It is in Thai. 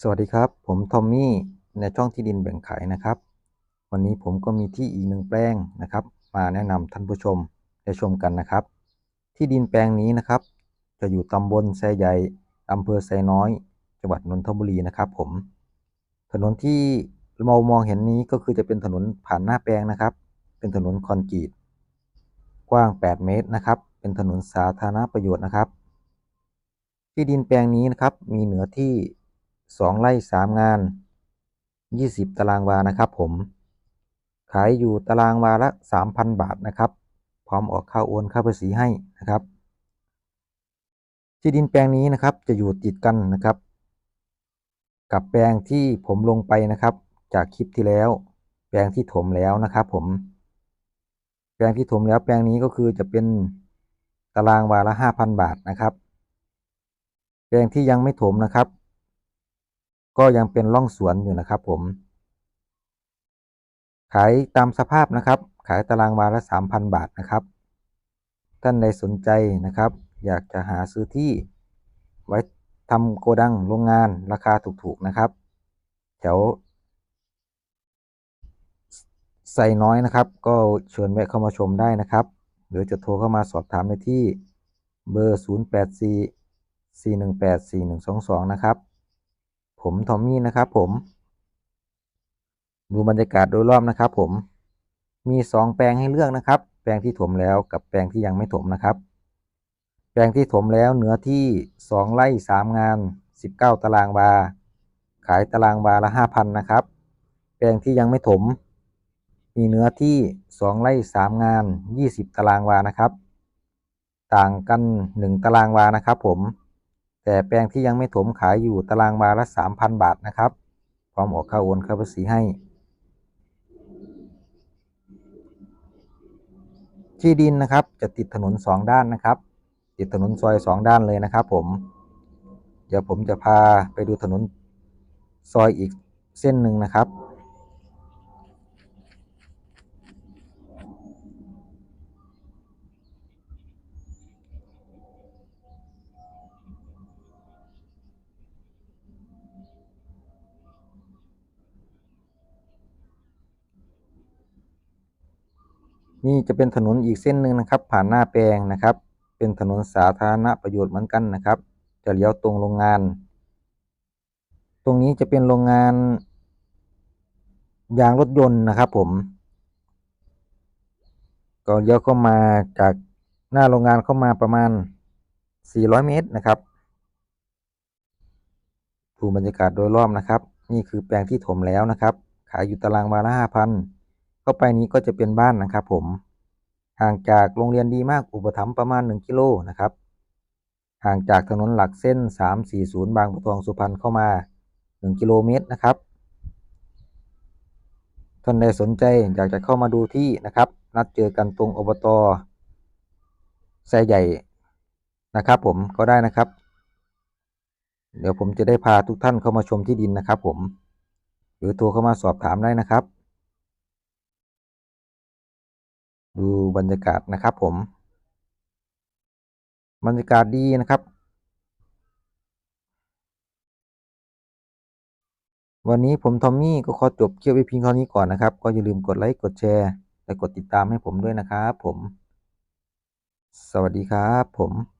สวัสดีครับ ผมทอมมี่ในช่องที่ดินแบ่งขายนะครับ วันนี้ผมก็มีที่อีกหนึ่งแปลงนะครับ มาแนะนำท่านผู้ชมได้ชมกันนะครับ ที่ดินแปลงนี้นะครับ จะอยู่ตำบลไซใหญ่อำเภอไซน้อย จังหวัดนนทบุรีนะครับ ผม ถนนที่เรามองเห็นนี้ก็คือจะเป็นถนนผ่านหน้าแปลงนะครับ เป็นถนนคอนกรีตกว้าง 8 เมตรนะครับ เป็นถนนสาธารณประโยชน์นะครับ ที่ดินแปลงนี้นะครับ มีเนื้อที่ 2 ไร่ 3 งาน 20 ตารางวานะครับผม ขายอยู่ตารางวาละ 3,000 บาทนะครับ พร้อมออกค่าโอนค่าภาษีให้นะครับ ที่ดินแปลงนี้นะครับจะอยู่ติดกันนะครับ กับแปลงที่ผมลงไปนะครับ จากคลิปที่แล้ว แปลงที่ถมแล้วนะครับผม แปลงที่ถมแล้วแปลงนี้ก็คือจะเป็นตารางวาละ 5,000 บาทนะครับ แปลงที่ยังไม่ถมนะครับ ก็ยังเป็นร่องสวนอยู่นะครับ ผม ขายตามสภาพนะครับ ขายตารางวาละ 3,000 บาทนะครับ ท่านใดสนใจนะครับ อยากจะหาซื้อที่ไว้ทำโกดังโรงงานราคาถูกๆนะครับ แถวใส่น้อยนะครับ ก็เชิญแวะเข้ามาชมได้นะครับ หรือจะโทรเข้ามาสอบถามได้ที่เบอร์ 084 418 4122 นะครับ ผมทอมมี่นะครับผม ดูบรรยากาศโดยรอบนะครับผม มีสองแปลงให้เลือกนะครับ แปลงที่ถมแล้วกับแปลงที่ยังไม่ถมนะครับ แปลงที่ถมแล้วเนื้อที่สองไร่สามงานสิบเก้าตารางวา ขายตารางวาละห้าพันนะครับ แปลงที่ยังไม่ถม มีเนื้อที่สองไร่สามงานยี่สิบตารางวานะครับ ต่างกันหนึ่งตารางวานะครับผม แต่แปลงที่ยังไม่ถมขายอยู่ตารางวาละสามพันบาทนะครับ พร้อมออกค่าโอนค่าภาษีให้ ที่ดินนะครับจะติดถนนสองด้านนะครับ ติดถนนซอยสองด้านเลยนะครับผม เดี๋ยวผมจะพาไปดูถนนซอยอีกเส้นหนึ่งนะครับ นี่จะเป็นถนนอีกเส้นหนึ่งนะครับ ผ่านหน้าแปลงนะครับ เป็นถนนสาธารณประโยชน์เหมือนกันนะครับ จะเลี้ยวตรงโรงงาน ตรงนี้จะเป็นโรงงาน ยางรถยนต์นะครับ ผม ก็เลี้ยวเข้ามาจากหน้าโรงงานเข้ามาประมาณ 400 เมตรนะครับดูบรรยากาศโดยรอบนะครับ นี่คือแปลงที่ถมแล้วนะครับ ขายอยู่ตารางวาละ5,000 เข้าไปนี้ก็จะเป็นบ้านนะครับผม ห่างจากโรงเรียนดีมากอุปถัมภ์ประมาณ 1 กิโลนะครับ ห่างจากถนนหลักเส้น 340 บางบัวทองสุพรรณเข้ามา 1 กิโลเมตรนะครับท่านใดสนใจอยากจะเข้ามาดูที่นะครับ นัดเจอกันตรงอบตไซใหญ่นะครับ ผมก็ได้นะครับ เดี๋ยวผมจะได้พาทุกท่านเข้ามาชมที่ดินนะครับ ผม หรือโทรเข้ามาสอบถามได้นะครับ ดูบรรยากาศนะครับผม บรรยากาศดีนะครับ วันนี้ผมทอมมี่ก็ขอจบคลิปไว้เพียงเท่านี้ก่อนนะครับ ก็อย่าลืมกดไลค์กดแชร์และกดติดตามให้ผมด้วยนะครับผม สวัสดีครับผม